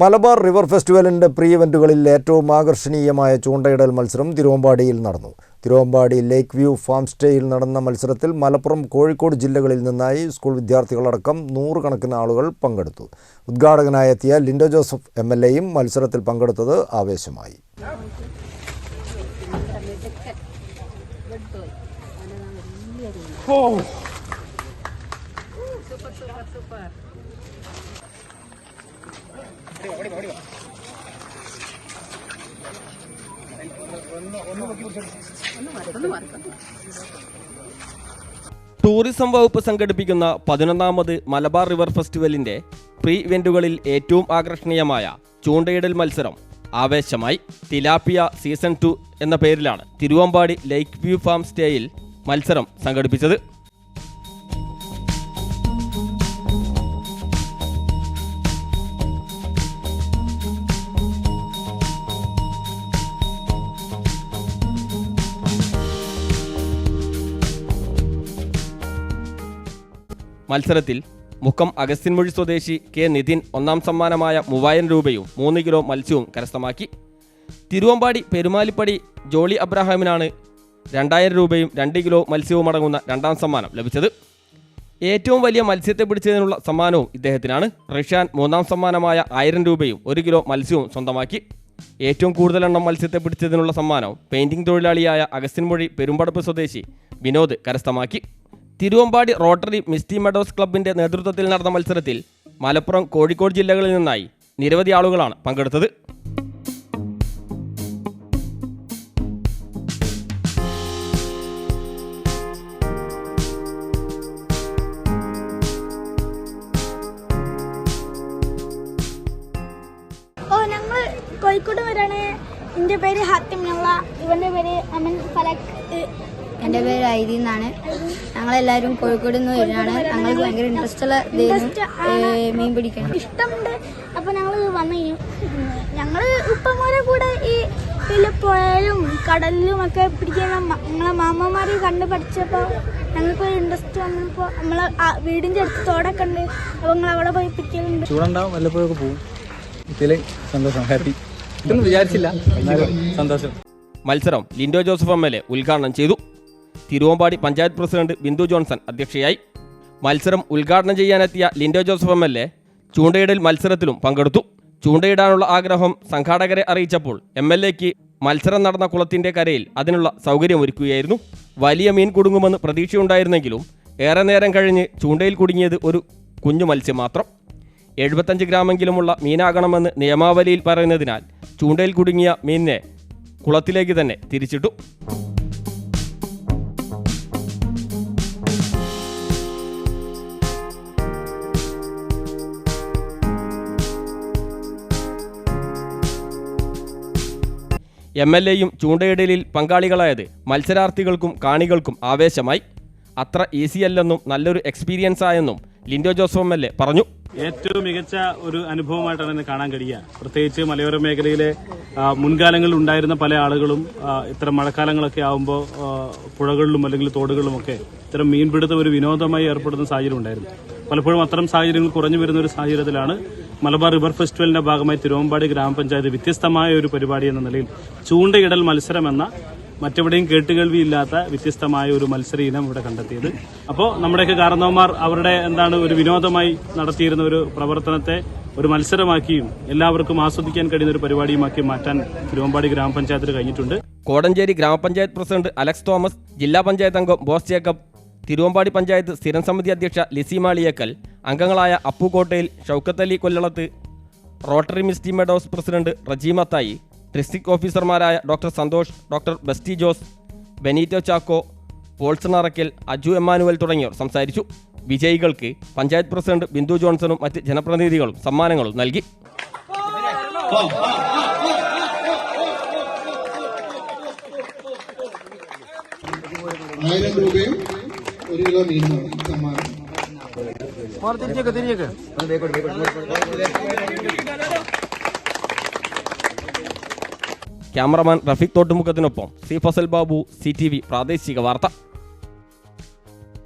Malabar river ഫെസ്റ്റിവലിന്റെ pre ഇവന്റുകളിൽ ഏറ്റവും ആകർഷണീയമായ ചൂണ്ടയിടൽ മത്സരം തിരുവമ്പാടിയിൽ നടന്നു. തിരുവമ്പാടി ലേക്ക് വ്യൂ ഫാം സ്റ്റേയിൽ നടന്ന മത്സരത്തിൽ മലപ്പുറം കോഴിക്കോട് ജില്ലകളിൽ നിന്നായി സ്കൂൾ വിദ്യാർത്ഥികളടക്കം നൂറുകണക്കിന് ആളുകൾ പങ്കെടുത്തു. ഉദ്ഘാടകനായെത്തിയ ലിൻഡോ ജോസഫ് എം എൽ എയും മത്സരത്തിൽ പങ്കെടുത്തത് ആവേശമായി. ടൂറിസം വകുപ്പ് സംഘടിപ്പിക്കുന്ന പതിനൊന്നാമത് മലബാർ റിവർ ഫെസ്റ്റിവലിന്റെ പ്രീ ഇവന്റുകളിൽ ഏറ്റവും ആകർഷണീയമായ ചൂണ്ടയിടൽ മത്സരം ആവേശമായി തിലാപ്പിയ സീസൺ ടു എന്ന പേരിലാണ് തിരുവമ്പാടി ലേക്ക് വ്യൂ ഫാം സ്റ്റേയിൽ മത്സരം സംഘടിപ്പിച്ചത്. മത്സരത്തിൽ മുക്കം അഗസ്ത്യൻമൊഴി സ്വദേശി കെ നിതിൻ ഒന്നാം സമ്മാനമായ മൂവായിരം രൂപയും മൂന്ന് കിലോ മത്സ്യവും കരസ്ഥമാക്കി. തിരുവമ്പാടി പെരുമാലിപ്പടി ജോളി അബ്രഹാമിനാണ് രണ്ടായിരം രൂപയും രണ്ട് കിലോ മത്സ്യവും അടങ്ങുന്ന രണ്ടാം സമ്മാനം ലഭിച്ചത്. ഏറ്റവും വലിയ മത്സ്യത്തെ പിടിച്ചതിനുള്ള സമ്മാനവും ഇദ്ദേഹത്തിനാണ്. റഷ്യാൻ മൂന്നാം സമ്മാനമായ ആയിരം രൂപയും ഒരു കിലോ മത്സ്യവും സ്വന്തമാക്കി. ഏറ്റവും കൂടുതൽ എണ്ണം മത്സ്യത്തെ പിടിച്ചതിനുള്ള സമ്മാനവും പെയിന്റിംഗ് തൊഴിലാളിയായ അഗസ്റ്റിൻമൊഴി പെരുമ്പടപ്പ് സ്വദേശി വിനോദ് കരസ്ഥമാക്കി. തിരുവമ്പാടി റോട്ടറി മിസ്റ്റി മെഡോസ് ക്ലബിന്റെ നേതൃത്വത്തിൽ നടന്ന മത്സരത്തിൽ മലപ്പുറം കോഴിക്കോട് ജില്ലകളിൽ നിന്നായി നിരവധി ആളുകളാണ് പങ്കെടുത്തത്. ഓ കോഴിക്കോട് വരാണ്. എന്റെ പേര് ഹാത്തിം. ഞങ്ങള ഇവന്റെ പേര് അമൻ ഫലക്. എന്റെ പേര് ഐതി എന്നാണ്. ഞങ്ങളെല്ലാവരും കോഴിക്കോട് നിന്ന് വരുന്നതാണ് ഞങ്ങൾക്ക് ഭയങ്കര ഇൻട്രസ്റ്റ് ഉള്ള മീൻ പിടിക്കണം ഇഷ്ടമുണ്ട്. അപ്പൊ ഞങ്ങൾ വന്നു ഞങ്ങൾ ഉപ്പമാരെ കൂടെ ഈ വലിയ പുഴയിലും കടലിലും ഒക്കെ പിടിക്കുന്ന ഞങ്ങളെ മാമന്മാരെ കണ്ട് പഠിച്ചപ്പോൾ ഞങ്ങൾക്ക് ഒരു ഇൻട്രസ്റ്റ് വന്നപ്പോൾ നമ്മളെ വീടിന്റെ വീടിന്റെ അടുത്ത് തോടൊക്കെ ഉണ്ട് അപ്പോൾ ഞങ്ങൾ അവിടെ പോയി പിടിക്കലുണ്ട്. ചൂടുണ്ടാവും വല്ലപ്പോഴൊക്കെ പോകും ഇതിൽ സന്തോഷം ഹാപ്പി ഇതൊന്നും വിചാരിച്ചില്ല. സന്തോഷം. മത്സരം Lindo Joseph M L A ഉദ്ഘാടനം ചെയ്തു. തിരുവമ്പാടി പഞ്ചായത്ത് പ്രസിഡന്റ് ബിന്ദു ജോൺസൺ അധ്യക്ഷയായി. മത്സരം ഉദ്ഘാടനം ചെയ്യാനെത്തിയ Lindo Joseph M L A ചൂണ്ടയിടൽ മത്സരത്തിലും പങ്കെടുത്തു. ചൂണ്ടയിടാനുള്ള ആഗ്രഹം സംഘാടകരെ അറിയിച്ചപ്പോൾ എം എൽ എക്ക് മത്സരം നടന്ന കുളത്തിന്റെ കരയിൽ അതിനുള്ള സൗകര്യമൊരുക്കുകയായിരുന്നു. വലിയ മീൻ കുടുങ്ങുമെന്ന് പ്രതീക്ഷയുണ്ടായിരുന്നെങ്കിലും ഏറെ നേരം കഴിഞ്ഞ് ചൂണ്ടയിൽ കുടുങ്ങിയത് ഒരു കുഞ്ഞു മത്സ്യം മാത്രം. എഴുപത്തഞ്ച് ഗ്രാമെങ്കിലുമുള്ള മീനാകണമെന്ന് നിയമാവലിയിൽ പറയുന്നതിനാൽ ചൂണ്ടയിൽ കുടുങ്ങിയ മീനിനെ കുളത്തിലേക്ക് തന്നെ തിരിച്ചിട്ടു. എം എൽ എയും ചൂണ്ടയിടലിൽ പങ്കാളികളായത് മത്സരാർത്ഥികൾക്കും കാണികൾക്കും ആവേശമായി. അത്ര ഈസിയല്ലെന്നും നല്ലൊരു experience ആയെന്നും Lindo Joseph M L A പറഞ്ഞു. ഏറ്റവും മികച്ച ഒരു അനുഭവമായിട്ടാണ് എന്നെ കാണാൻ കഴിയുക. പ്രത്യേകിച്ച് മലയോര മേഖലയിലെ മുൻകാലങ്ങളിൽ ഉണ്ടായിരുന്ന പല ആളുകളും ഇത്തരം മഴക്കാലങ്ങളൊക്കെ ആകുമ്പോൾ പുഴകളിലും അല്ലെങ്കിൽ തോടുകളിലും തോടുകളിലുമൊക്കെ ഇത്തരം മീൻപിടുത്തം ഒരു വിനോദമായി ഏർപ്പെടുന്ന സാഹചര്യം ഉണ്ടായിരുന്നു. പലപ്പോഴും അത്തരം സാഹചര്യങ്ങൾ കുറഞ്ഞു വരുന്ന ഒരു സാഹചര്യത്തിലാണ് മലബാർ റിവർ ഫെസ്റ്റിവലിന്റെ ഭാഗമായി തിരുവമ്പാടി ഗ്രാമപഞ്ചായത്ത് വ്യത്യസ്തമായ ഒരു പരിപാടി എന്ന നിലയിൽ ചൂണ്ടയിടൽ മത്സരം എന്ന മറ്റെവിടെയും കേട്ടുകേൾവിയില്ലാത്ത വ്യത്യസ്തമായ ഒരു മത്സര ഇനം ഇവിടെ കണ്ടെത്തിയത്. അപ്പോൾ നമ്മുടെയൊക്കെ കാരണവന്മാർ അവരുടെ എന്താണ് ഒരു വിനോദമായി നടത്തിയിരുന്ന ഒരു പ്രവർത്തനത്തെ ഒരു മത്സരമാക്കിയും എല്ലാവർക്കും ആസ്വദിക്കാൻ കഴിയുന്ന ഒരു പരിപാടിയുമാക്കി മാറ്റാൻ തിരുവമ്പാടി ഗ്രാമപഞ്ചായത്തിന് കഴിഞ്ഞിട്ടുണ്ട്. കോടഞ്ചേരി ഗ്രാമപഞ്ചായത്ത് പ്രസിഡന്റ് അലക്സ് തോമസ് ജില്ലാ പഞ്ചായത്ത് അംഗം ബോസ് ജേക്കബ് തിരുവമ്പാടി പഞ്ചായത്ത് സ്ഥിരം സമിതി അധ്യക്ഷ ലിസി മാളിയേക്കൽ അംഗങ്ങളായ അപ്പുകോട്ടയിൽ Shoukath Ali കൊല്ലളത്ത് Rotary Misty Meadows president Rejeema Thayi district ഓഫീസർമാരായ ഡോക്ടർ സന്തോഷ് ഡോക്ടർ ബെസ്റ്റി ജോസ് ബെനീറ്റോ ചാക്കോ പോൾസൺ അറക്കൽ അജു എമ്മാനുവൽ തുടങ്ങിയവർ സംസാരിച്ചു. വിജയികൾക്ക് പഞ്ചായത്ത് പ്രസിഡന്റ് ബിന്ദു ജോൺസണും മറ്റ് ജനപ്രതിനിധികളും സമ്മാനങ്ങളും നൽകി. ആയിരം രൂപയും ഒരു കിലോ സമ്മാനം cameraman Rafeeq തോട്ടുമുഖത്തിനൊപ്പം C Fasal Babu C T V പ്രാദേശിക വാർത്ത.